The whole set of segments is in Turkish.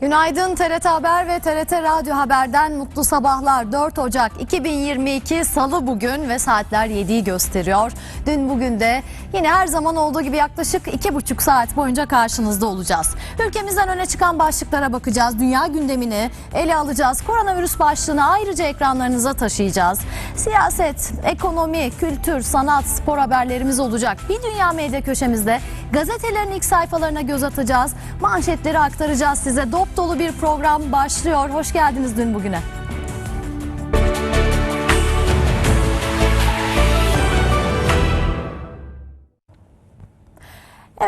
Günaydın TRT Haber ve TRT Radyo Haber'den mutlu sabahlar. 4 Ocak 2022 Salı bugün ve saatler 7'yi gösteriyor. Dün bugün de yine her zaman olduğu gibi yaklaşık 2,5 saat boyunca karşınızda olacağız. Ülkemizden öne çıkan başlıklara bakacağız. Dünya gündemini ele alacağız. Koronavirüs başlığını ayrıca ekranlarınıza taşıyacağız. Siyaset, ekonomi, kültür, sanat, spor haberlerimiz olacak. Bir dünya medya köşemizde gazetelerin ilk sayfalarına göz atacağız. Manşetleri aktaracağız size. Dop dolu bir program başlıyor. Hoş geldiniz dün bugüne.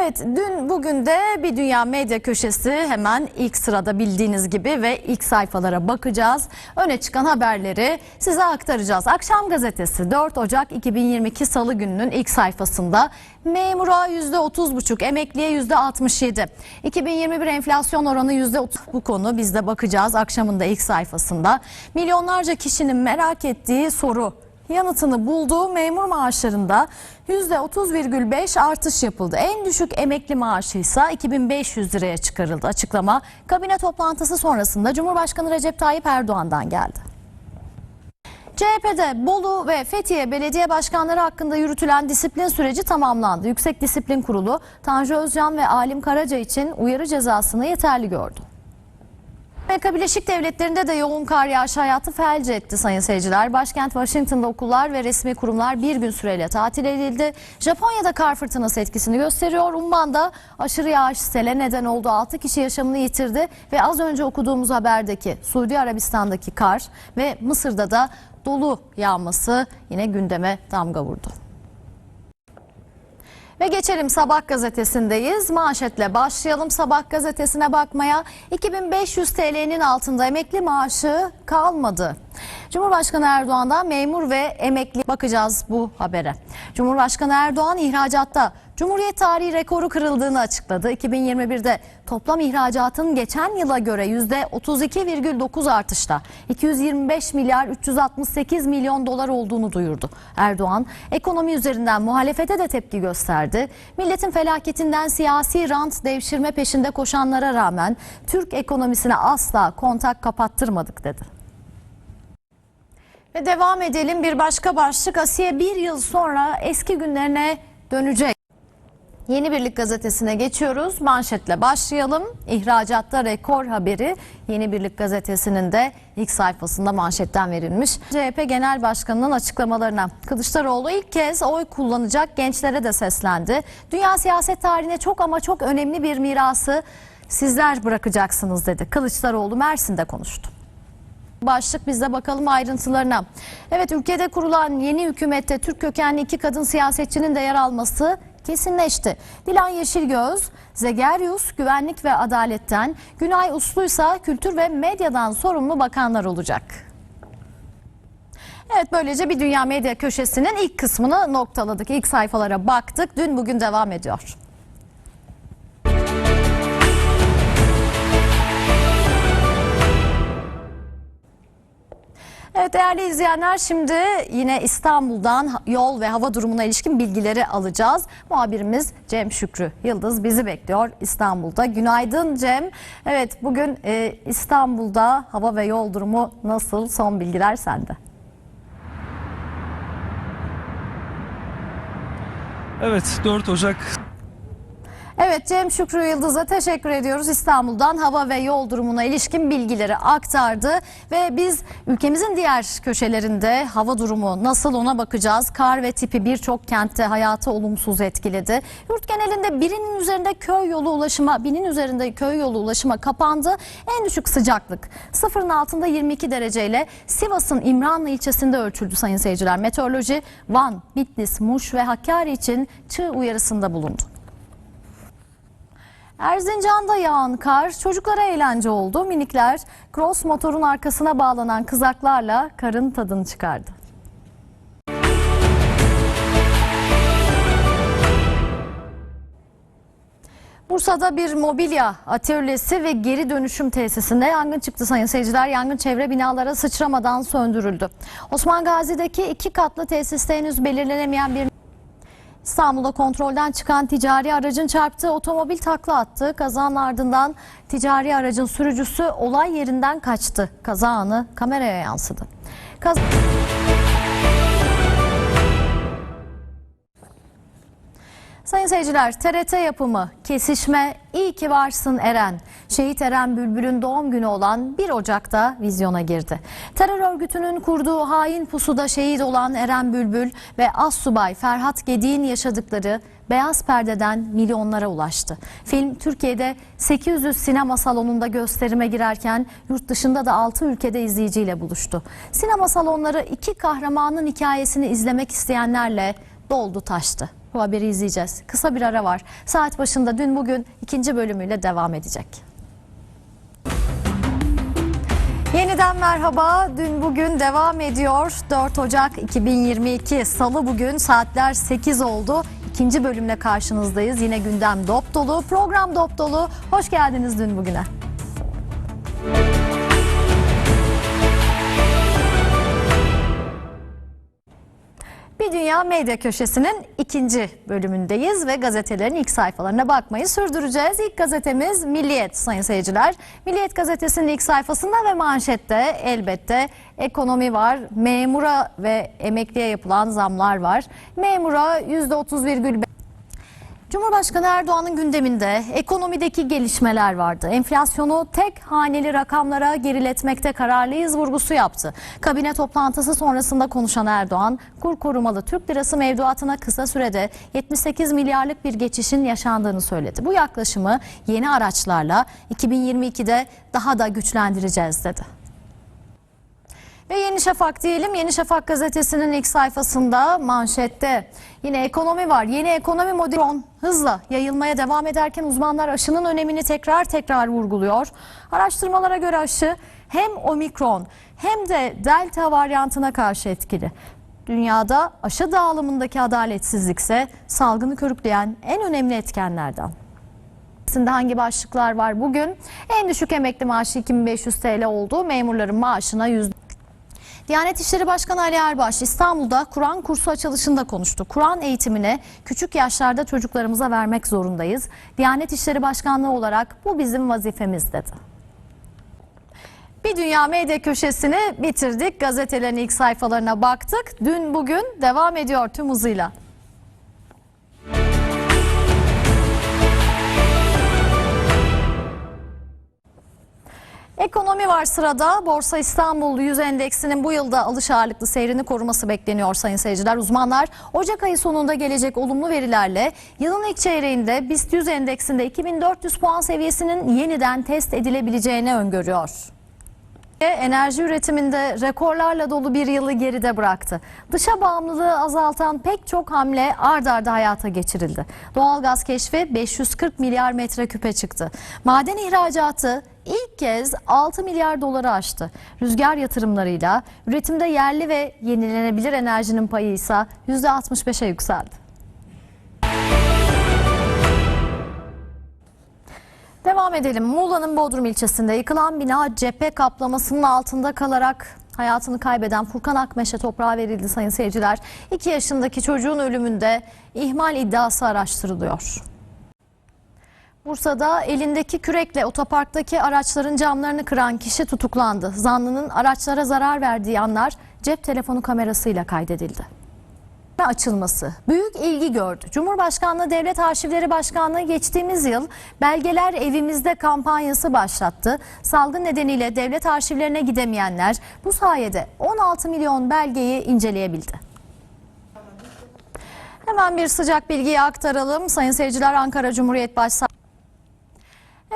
Evet dün bugün de bir dünya medya köşesi hemen ilk sırada bildiğiniz gibi ve ilk sayfalara bakacağız. Öne çıkan haberleri size aktaracağız. Akşam gazetesi 4 Ocak 2022 Salı gününün ilk sayfasında memura %30,5 emekliye %67. 2021 enflasyon oranı %30 bu konu biz de bakacağız akşamın da ilk sayfasında. Milyonlarca kişinin merak ettiği soru yanıtını bulduğu memur maaşlarında %30,5 artış yapıldı. En düşük emekli maaşı ise 2500 liraya çıkarıldı. Açıklama kabine toplantısı sonrasında Cumhurbaşkanı Recep Tayyip Erdoğan'dan geldi. CHP'de Bolu ve Fethiye belediye başkanları hakkında yürütülen disiplin süreci tamamlandı. Yüksek Disiplin Kurulu Tanju Özcan ve Alim Karaca için uyarı cezasını yeterli gördü. Amerika Birleşik Devletleri'nde de yoğun kar yağışı hayatı felç etti sayın seyirciler. Başkent Washington'da okullar ve resmi kurumlar bir gün süreyle tatil edildi. Japonya'da kar fırtınası etkisini gösteriyor. Umman'da aşırı yağış sele neden oldu. 6 kişi yaşamını yitirdi ve az önce okuduğumuz haberdeki Suudi Arabistan'daki kar ve Mısır'da da dolu yağması yine gündeme damga vurdu. Ve geçelim Sabah gazetesindeyiz. Manşetle başlayalım Sabah gazetesine bakmaya. 2500 TL'nin altında emekli maaşı kalmadı. Cumhurbaşkanı Erdoğan'dan memur ve emekli bakacağız bu habere. Cumhurbaşkanı Erdoğan ihracatta Cumhuriyet tarihi rekoru kırıldığını açıkladı. 2021'de toplam ihracatın geçen yıla göre %32,9 artışla 225 milyar 368 milyon dolar olduğunu duyurdu. Erdoğan ekonomi üzerinden muhalefete de tepki gösterdi. Milletin felaketinden siyasi rant devşirme peşinde koşanlara rağmen Türk ekonomisine asla kontak kapattırmadık dedi. Ve devam edelim bir başka başlık Asiye bir yıl sonra eski günlerine dönecek. Yeni Birlik gazetesine geçiyoruz. Manşetle başlayalım. İhracatta rekor haberi Yeni Birlik gazetesinin de ilk sayfasında manşetten verilmiş. CHP Genel Başkanı'nın açıklamalarına Kılıçdaroğlu ilk kez oy kullanacak gençlere de seslendi. Dünya siyaset tarihine çok ama çok önemli bir mirası sizler bırakacaksınız dedi. Kılıçdaroğlu Mersin'de konuştu. Başlık biz bakalım ayrıntılarına. Evet ülkede kurulan yeni hükümette Türk kökenli iki kadın siyasetçinin de yer alması kesinleşti. Dilan Yeşilgöz, Zegerius Güvenlik ve Adalet'ten, Günay Uslu ise Kültür ve Medyadan sorumlu bakanlar olacak. Evet böylece bir Dünya Medya Köşesi'nin ilk kısmını noktaladık. İlk sayfalara baktık. Dün bugün devam ediyor. Evet değerli izleyenler şimdi yine İstanbul'dan yol ve hava durumuna ilişkin bilgileri alacağız. Muhabirimiz Cem Şükrü Yıldız bizi bekliyor İstanbul'da. Günaydın Cem. Evet bugün e, İstanbul'da hava ve yol durumu nasıl? Son bilgiler sende. Evet 4 Ocak Evet Cem Şükrü Yıldız'a teşekkür ediyoruz. İstanbul'dan hava ve yol durumuna ilişkin bilgileri aktardı. Ve biz ülkemizin diğer köşelerinde hava durumu nasıl ona bakacağız. Kar ve tipi birçok kentte hayatı olumsuz etkiledi. Yurt genelinde birinin üzerinde köy yolu ulaşıma, binin üzerinde köy yolu ulaşıma kapandı. En düşük sıcaklık sıfırın altında 22 dereceyle Sivas'ın İmranlı ilçesinde ölçüldü sayın seyirciler. Meteoroloji Van, Bitlis, Muş ve Hakkari için çığ uyarısında bulundu. Erzincan'da yağan kar çocuklara eğlence oldu. Minikler cross motorun arkasına bağlanan kızaklarla karın tadını çıkardı. Bursa'da bir mobilya atölyesi ve geri dönüşüm tesisinde yangın çıktı sayın seyirciler. Yangın çevre binalara sıçramadan söndürüldü. Osman Gazi'deki iki katlı tesiste henüz belirlenemeyen bir İstanbul'da kontrolden çıkan ticari aracın çarptığı otomobil takla attı. Kazanın ardından ticari aracın sürücüsü olay yerinden kaçtı. Kaza anı kameraya yansıdı. Kaz- Sayın seyirciler, TRT yapımı Kesişme İyi ki varsın Eren. Şehit Eren Bülbül'ün doğum günü olan 1 Ocak'ta vizyona girdi. Terör örgütünün kurduğu hain pusuda şehit olan Eren Bülbül ve Assubay Ferhat Gedik'in yaşadıkları beyaz perdeden milyonlara ulaştı. Film Türkiye'de 800 sinema salonunda gösterime girerken yurt dışında da 6 ülkede izleyiciyle buluştu. Sinema salonları iki kahramanın hikayesini izlemek isteyenlerle doldu taştı. Bu haberi izleyeceğiz. Kısa bir ara var. Saat başında dün bugün ikinci bölümüyle devam edecek. Yeniden merhaba. Dün bugün devam ediyor. 4 Ocak 2022 Salı bugün saatler 8 oldu. İkinci bölümle karşınızdayız. Yine gündem dop dolu, program dop dolu. Hoş geldiniz dün bugüne. Bir Dünya Medya Köşesi'nin ikinci bölümündeyiz ve gazetelerin ilk sayfalarına bakmayı sürdüreceğiz. İlk gazetemiz Milliyet sayın seyirciler. Milliyet gazetesinin ilk sayfasında ve manşette elbette ekonomi var. Memura ve emekliye yapılan zamlar var. Memura %30,5 Cumhurbaşkanı Erdoğan'ın gündeminde ekonomideki gelişmeler vardı. Enflasyonu tek haneli rakamlara geriletmekte kararlıyız vurgusu yaptı. Kabine toplantısı sonrasında konuşan Erdoğan, kur korumalı Türk lirası mevduatına kısa sürede 78 milyarlık bir geçişin yaşandığını söyledi. Bu yaklaşımı yeni araçlarla 2022'de daha da güçlendireceğiz dedi. Ve Yeni Şafak diyelim. Yeni Şafak gazetesinin ilk sayfasında manşette yine ekonomi var. Yeni ekonomi modeli hızla yayılmaya devam ederken uzmanlar aşının önemini tekrar tekrar vurguluyor. Araştırmalara göre aşı hem omikron hem de delta varyantına karşı etkili. Dünyada aşı dağılımındaki adaletsizlik ise salgını körükleyen en önemli etkenlerden. Listesinde hangi başlıklar var bugün? En düşük emekli maaşı 2500 TL oldu. Memurların maaşına yüzde Diyanet İşleri Başkanı Ali Erbaş İstanbul'da Kur'an kursu açılışında konuştu. Kur'an eğitimini küçük yaşlarda çocuklarımıza vermek zorundayız. Diyanet İşleri Başkanlığı olarak bu bizim vazifemiz dedi. Bir Dünya Medya Köşesini bitirdik. Gazetelerin ilk sayfalarına baktık. Dün bugün devam ediyor tüm hızıyla. Ekonomi var sırada. Borsa İstanbul 100 endeksinin bu yılda alış ağırlıklı seyrini koruması bekleniyor sayın seyirciler. Uzmanlar Ocak ayı sonunda gelecek olumlu verilerle yılın ilk çeyreğinde BIST 100 endeksinde 2400 puan seviyesinin yeniden test edilebileceğini öngörüyor. Enerji üretiminde rekorlarla dolu bir yılı geride bıraktı. Dışa bağımlılığı azaltan pek çok hamle ard arda hayata geçirildi. Doğalgaz keşfi 540 milyar metreküpe çıktı. Maden ihracatı ilk kez 6 milyar doları aştı. Rüzgar yatırımlarıyla üretimde yerli ve yenilenebilir enerjinin payı ise %65'e yükseldi. Devam edelim. Muğla'nın Bodrum ilçesinde yıkılan bina cephe kaplamasının altında kalarak hayatını kaybeden Furkan Akmeş'e toprağa verildi sayın seyirciler. 2 yaşındaki çocuğun ölümünde ihmal iddiası araştırılıyor. Bursa'da elindeki kürekle otoparktaki araçların camlarını kıran kişi tutuklandı. Zanlının araçlara zarar verdiği anlar cep telefonu kamerasıyla kaydedildi açılması büyük ilgi gördü. Cumhurbaşkanlığı Devlet Arşivleri Başkanlığı geçtiğimiz yıl Belgeler Evimizde kampanyası başlattı. Salgın nedeniyle devlet arşivlerine gidemeyenler bu sayede 16 milyon belgeyi inceleyebildi. Hemen bir sıcak bilgiyi aktaralım. Sayın seyirciler Ankara Cumhuriyet Başsavcılığı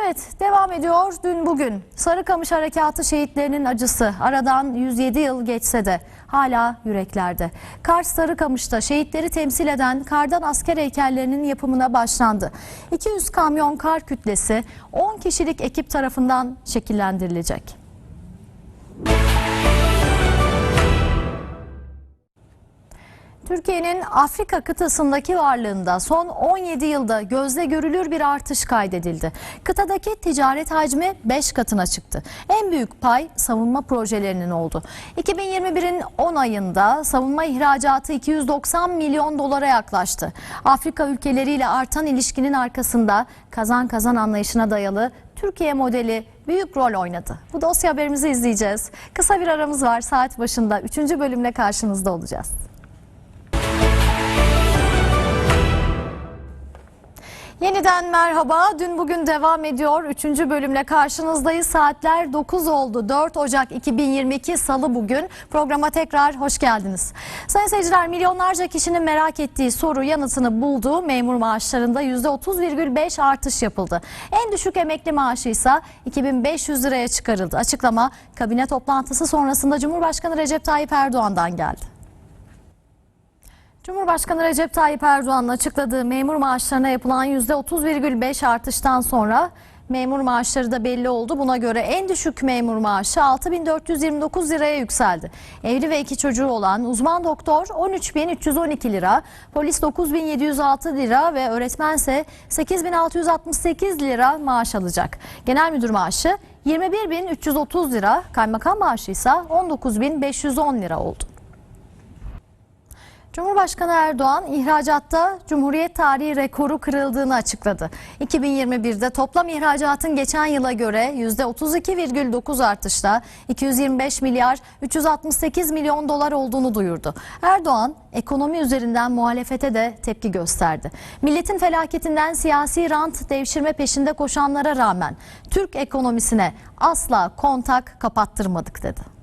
Evet devam ediyor dün bugün. Sarıkamış Harekatı şehitlerinin acısı aradan 107 yıl geçse de hala yüreklerde. Kars Sarıkamış'ta şehitleri temsil eden kardan asker heykellerinin yapımına başlandı. 200 kamyon kar kütlesi 10 kişilik ekip tarafından şekillendirilecek. Türkiye'nin Afrika kıtasındaki varlığında son 17 yılda gözle görülür bir artış kaydedildi. Kıtadaki ticaret hacmi 5 katına çıktı. En büyük pay savunma projelerinin oldu. 2021'in 10 ayında savunma ihracatı 290 milyon dolara yaklaştı. Afrika ülkeleriyle artan ilişkinin arkasında kazan kazan anlayışına dayalı Türkiye modeli büyük rol oynadı. Bu dosya haberimizi izleyeceğiz. Kısa bir aramız var saat başında 3. bölümle karşınızda olacağız. Yeniden merhaba. Dün bugün devam ediyor. Üçüncü bölümle karşınızdayız. Saatler 9 oldu. 4 Ocak 2022 Salı bugün. Programa tekrar hoş geldiniz. Sayın seyirciler milyonlarca kişinin merak ettiği soru yanıtını buldu. Memur maaşlarında %30,5 artış yapıldı. En düşük emekli maaşı ise 2500 liraya çıkarıldı. Açıklama kabine toplantısı sonrasında Cumhurbaşkanı Recep Tayyip Erdoğan'dan geldi. Cumhurbaşkanı Recep Tayyip Erdoğan'ın açıkladığı memur maaşlarına yapılan %30,5 artıştan sonra memur maaşları da belli oldu. Buna göre en düşük memur maaşı 6429 liraya yükseldi. Evli ve iki çocuğu olan uzman doktor 13312 lira, polis 9706 lira ve öğretmense 8668 lira maaş alacak. Genel müdür maaşı 21330 lira, kaymakam maaşı ise 19510 lira oldu. Cumhurbaşkanı Erdoğan ihracatta Cumhuriyet tarihi rekoru kırıldığını açıkladı. 2021'de toplam ihracatın geçen yıla göre %32,9 artışla 225 milyar 368 milyon dolar olduğunu duyurdu. Erdoğan ekonomi üzerinden muhalefete de tepki gösterdi. Milletin felaketinden siyasi rant devşirme peşinde koşanlara rağmen Türk ekonomisine asla kontak kapattırmadık dedi.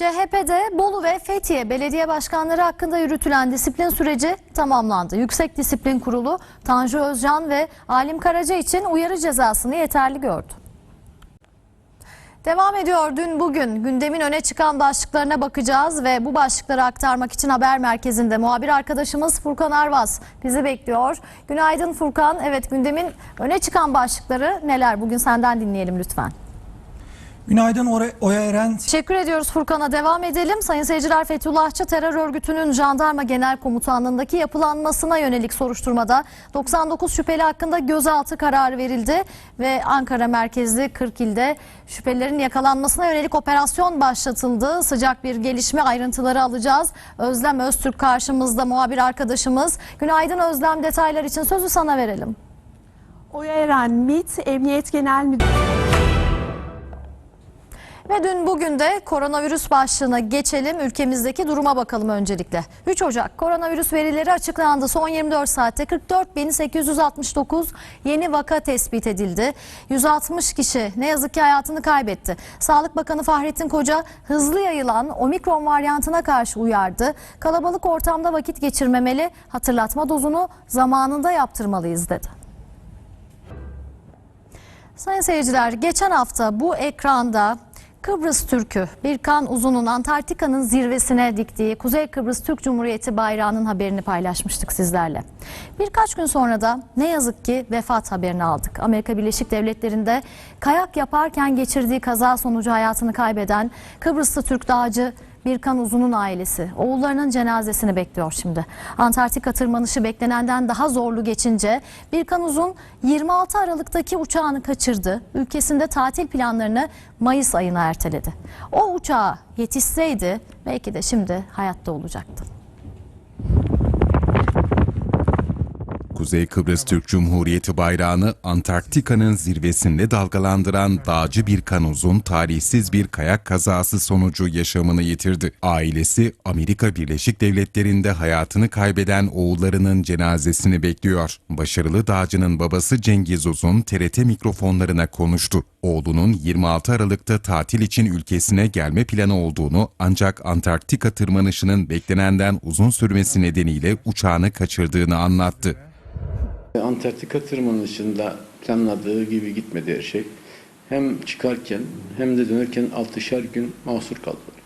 CHP'de Bolu ve Fethiye belediye başkanları hakkında yürütülen disiplin süreci tamamlandı. Yüksek Disiplin Kurulu Tanju Özcan ve Alim Karaca için uyarı cezasını yeterli gördü. Devam ediyor dün bugün gündemin öne çıkan başlıklarına bakacağız ve bu başlıkları aktarmak için haber merkezinde muhabir arkadaşımız Furkan Arvaz bizi bekliyor. Günaydın Furkan. Evet gündemin öne çıkan başlıkları neler? Bugün senden dinleyelim lütfen. Günaydın Oya Eren. Teşekkür ediyoruz Furkan'a. Devam edelim. Sayın seyirciler Fethullahçı terör örgütünün jandarma genel komutanlığındaki yapılanmasına yönelik soruşturmada 99 şüpheli hakkında gözaltı kararı verildi ve Ankara merkezli 40 ilde şüphelilerin yakalanmasına yönelik operasyon başlatıldı. Sıcak bir gelişme ayrıntıları alacağız. Özlem Öztürk karşımızda muhabir arkadaşımız. Günaydın Özlem detaylar için sözü sana verelim. Oya Eren MİT Emniyet Genel Müdürü Ve dün bugün de koronavirüs başlığına geçelim. Ülkemizdeki duruma bakalım öncelikle. 3 Ocak koronavirüs verileri açıklandı. Son 24 saatte 44.869 yeni vaka tespit edildi. 160 kişi ne yazık ki hayatını kaybetti. Sağlık Bakanı Fahrettin Koca hızlı yayılan omikron varyantına karşı uyardı. Kalabalık ortamda vakit geçirmemeli, hatırlatma dozunu zamanında yaptırmalıyız dedi. Sayın seyirciler geçen hafta bu ekranda Kıbrıs Türk'ü Birkan Uzun'un Antarktika'nın zirvesine diktiği Kuzey Kıbrıs Türk Cumhuriyeti bayrağının haberini paylaşmıştık sizlerle. Birkaç gün sonra da ne yazık ki vefat haberini aldık. Amerika Birleşik Devletleri'nde kayak yaparken geçirdiği kaza sonucu hayatını kaybeden Kıbrıslı Türk dağcı Birkan Uzun'un ailesi oğullarının cenazesini bekliyor şimdi. Antarktika tırmanışı beklenenden daha zorlu geçince Birkan Uzun 26 Aralık'taki uçağını kaçırdı. Ülkesinde tatil planlarını Mayıs ayına erteledi. O uçağa yetişseydi belki de şimdi hayatta olacaktı. Kuzey Kıbrıs Türk Cumhuriyeti bayrağını Antarktika'nın zirvesinde dalgalandıran dağcı Birkan Uzun tarihsiz bir kayak kazası sonucu yaşamını yitirdi. Ailesi Amerika Birleşik Devletleri'nde hayatını kaybeden oğullarının cenazesini bekliyor. Başarılı dağcının babası Cengiz Uzun TRT mikrofonlarına konuştu. Oğlunun 26 Aralık'ta tatil için ülkesine gelme planı olduğunu ancak Antarktika tırmanışının beklenenden uzun sürmesi nedeniyle uçağını kaçırdığını anlattı. Antarktika tırmanışında planladığı gibi gitmedi her şey. Hem çıkarken hem de dönerken 6'şar gün mahsur kaldılar.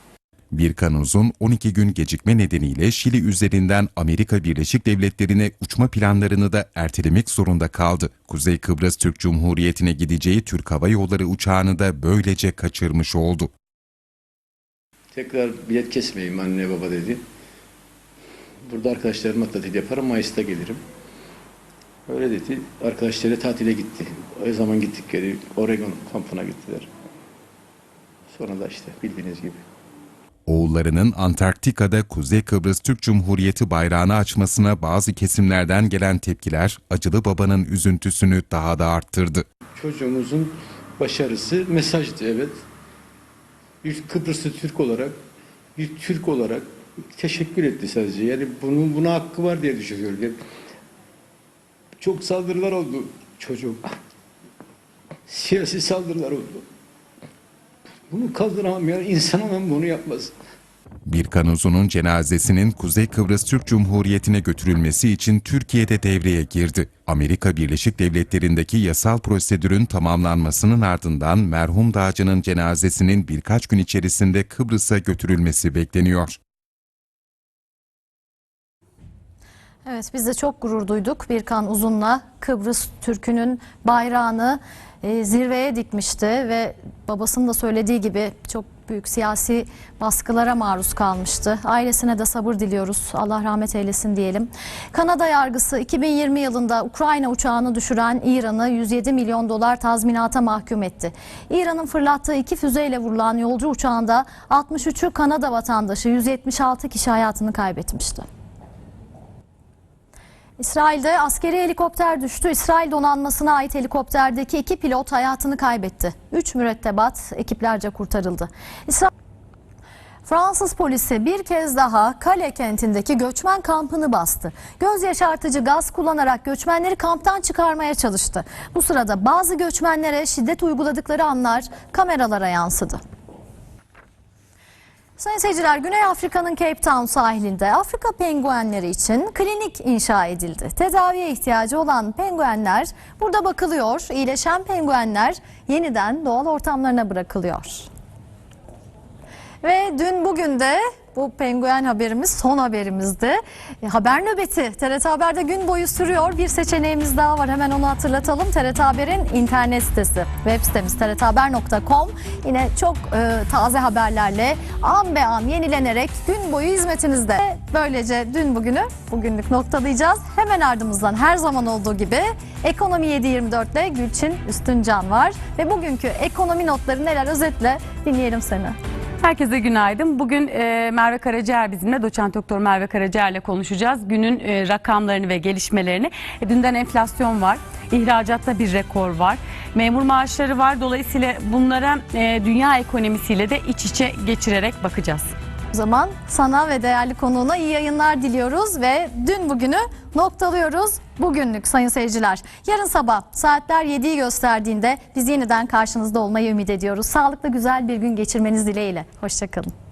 Birkan Uzun 12 gün gecikme nedeniyle Şili üzerinden Amerika Birleşik Devletleri'ne uçma planlarını da ertelemek zorunda kaldı. Kuzey Kıbrıs Türk Cumhuriyeti'ne gideceği Türk Hava Yolları uçağını da böylece kaçırmış oldu. Tekrar bilet kesmeyeyim anne baba dedi. Burada arkadaşlarımla tatil yaparım. Mayıs'ta gelirim. Öyle dedi. Arkadaşları tatile gitti. O zaman gittikleri Oregon kampına gittiler. Sonra da işte bildiğiniz gibi. Oğullarının Antarktika'da Kuzey Kıbrıs Türk Cumhuriyeti bayrağını açmasına bazı kesimlerden gelen tepkiler acılı babanın üzüntüsünü daha da arttırdı. Çocuğumuzun başarısı mesajdı evet. Bir Kıbrıslı Türk olarak, bir Türk olarak teşekkür etti sadece. Yani bunun buna hakkı var diye düşünüyorum. Yani çok saldırılar oldu çocuğum. Siyasi saldırılar oldu. Bunu kaldıramam yani insan olan bunu yapmaz. Bir kanuzunun cenazesinin Kuzey Kıbrıs Türk Cumhuriyeti'ne götürülmesi için Türkiye'de devreye girdi. Amerika Birleşik Devletleri'ndeki yasal prosedürün tamamlanmasının ardından merhum dağcının cenazesinin birkaç gün içerisinde Kıbrıs'a götürülmesi bekleniyor. Evet biz de çok gurur duyduk. Birkan Uzun'la Kıbrıs Türk'ünün bayrağını e, zirveye dikmişti ve babasının da söylediği gibi çok büyük siyasi baskılara maruz kalmıştı. Ailesine de sabır diliyoruz. Allah rahmet eylesin diyelim. Kanada yargısı 2020 yılında Ukrayna uçağını düşüren İran'ı 107 milyon dolar tazminata mahkum etti. İran'ın fırlattığı iki füzeyle vurulan yolcu uçağında 63'ü Kanada vatandaşı 176 kişi hayatını kaybetmişti. İsrail'de askeri helikopter düştü. İsrail donanmasına ait helikopterdeki iki pilot hayatını kaybetti. Üç mürettebat ekiplerce kurtarıldı. İsrail Fransız polisi bir kez daha Kale kentindeki göçmen kampını bastı. Göz yaşartıcı gaz kullanarak göçmenleri kamptan çıkarmaya çalıştı. Bu sırada bazı göçmenlere şiddet uyguladıkları anlar kameralara yansıdı. Sayın seyirciler Güney Afrika'nın Cape Town sahilinde Afrika penguenleri için klinik inşa edildi. Tedaviye ihtiyacı olan penguenler burada bakılıyor. İyileşen penguenler yeniden doğal ortamlarına bırakılıyor. Ve dün bugün de bu penguen haberimiz son haberimizdi. E, haber nöbeti TRT Haber'de gün boyu sürüyor. Bir seçeneğimiz daha var hemen onu hatırlatalım. TRT Haber'in internet sitesi, web sitemiz trthaber.com. Yine çok e, taze haberlerle an be an yenilenerek gün boyu hizmetinizde. Böylece dün bugünü bugünlük noktalayacağız. Hemen ardımızdan her zaman olduğu gibi Ekonomi 724'te Gülçin Üstüncan var. Ve bugünkü ekonomi notları neler özetle dinleyelim seni. Herkese günaydın. Bugün e, Merve Karaciğer bizimle, doçent doktor Merve Karaciğer ile konuşacağız. Günün e, rakamlarını ve gelişmelerini. E, dünden enflasyon var, ihracatta bir rekor var, memur maaşları var. Dolayısıyla bunlara e, dünya ekonomisiyle de iç içe geçirerek bakacağız. Zaman sana ve değerli konuğuna iyi yayınlar diliyoruz ve dün bugünü noktalıyoruz bugünlük sayın seyirciler. Yarın sabah saatler 7'yi gösterdiğinde biz yeniden karşınızda olmayı ümit ediyoruz. Sağlıklı güzel bir gün geçirmeniz dileğiyle. Hoşçakalın.